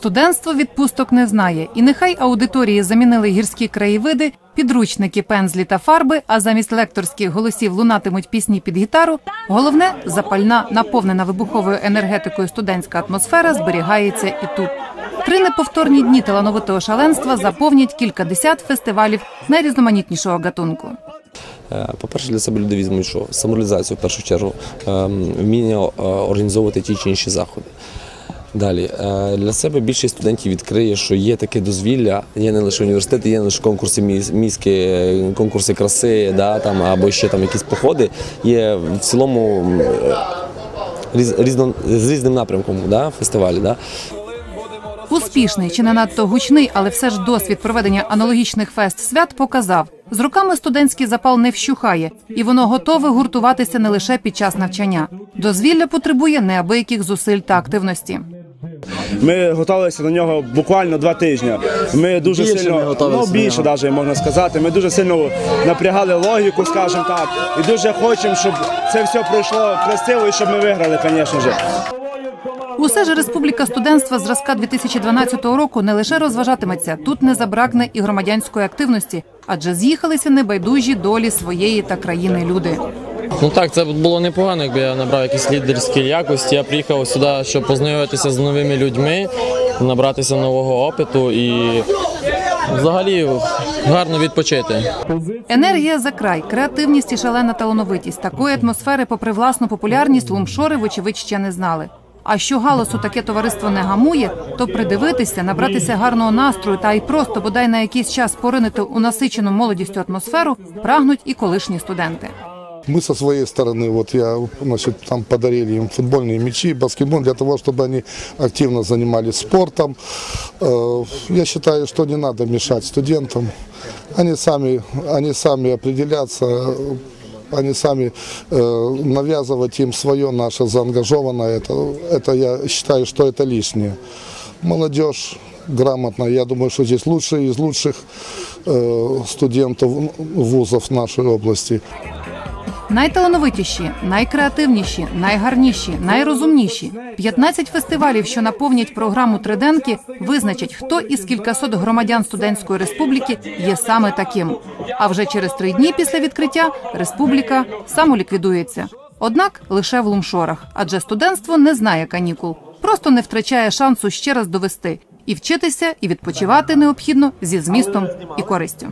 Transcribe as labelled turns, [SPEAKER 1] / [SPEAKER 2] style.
[SPEAKER 1] Студентство відпусток не знає, і нехай аудиторії замінили гірські краєвиди, підручники, пензлі та фарби, а замість лекторських голосів лунатимуть пісні під гітару. Головне, запальна, наповнена вибуховою енергетикою студентська атмосфера зберігається і тут. Три неповторні дні талановитого шаленства заповнять кількадесят фестивалів найрізноманітнішого гатунку.
[SPEAKER 2] Е, По-перше, для себе люди візьмуть що самореалізацію в першу чергу, ем, вміння е, організовувати ті чи інші заходи. Далі е, для себе більшість студентів відкриє, що є таке дозвілля, є не лише університети, є не лише конкурси міс- міські, е, конкурси краси, да, там, або ще там якісь походи. Є в цілому різ, різно, з різним напрямком да, фестивалі. Да.
[SPEAKER 1] Успішний чи не надто гучний, але все ж досвід проведення аналогічних фест свят показав. З роками студентський запал не вщухає, і воно готове гуртуватися не лише під час навчання. Дозвілля потребує неабияких зусиль та активності.
[SPEAKER 3] Ми готувалися до нього буквально два тижні. Ми дуже
[SPEAKER 4] Більше
[SPEAKER 3] сильно
[SPEAKER 4] ми
[SPEAKER 3] ну, більше, навіть можна сказати. Ми дуже сильно напрягали логіку, скажімо так, і дуже хочемо, щоб це все пройшло красиво і щоб ми виграли, звісно ж.
[SPEAKER 1] Усе ж республіка студентства зразка 2012 року не лише розважатиметься, тут не забракне і громадянської активності, адже з'їхалися небайдужі долі своєї та країни люди.
[SPEAKER 4] Ну так, це було непогано, якби я набрав якісь лідерські якості. Я приїхав сюди, щоб познайомитися з новими людьми, набратися нового опиту і взагалі гарно відпочити.
[SPEAKER 1] Енергія за край, креативність і шалена талановитість. Такої атмосфери, попри власну популярність, лумшори, вочевидь, ще не знали. А що галасу таке товариство не гамує, то придивитися, набратися гарного настрою та й просто бодай на якийсь час поринити у насичену молодістю атмосферу прагнуть і колишні студенти.
[SPEAKER 5] Мы со своей стороны, вот я, значит, там подарили им футбольные мячи, баскетбол, для того, чтобы они активно занимались спортом. Э, Я считаю, что не надо мешать студентам. Они сами, они сами определятся, они сами э, навязывать им свое наше заангажованное, это, это я считаю, что это лишнее. Молодежь грамотная, я думаю, что здесь лучшие из лучших э, студентов вузов нашей области.
[SPEAKER 1] Найталановитіші, найкреативніші, найгарніші, найрозумніші. 15 фестивалів, що наповнять програму Триденки, визначать, хто із кількасот громадян студентської республіки є саме таким. А вже через три дні після відкриття республіка самоліквідується. Однак лише в лумшорах, адже студентство не знає канікул, просто не втрачає шансу ще раз довести. І вчитися, і відпочивати необхідно зі змістом і користю.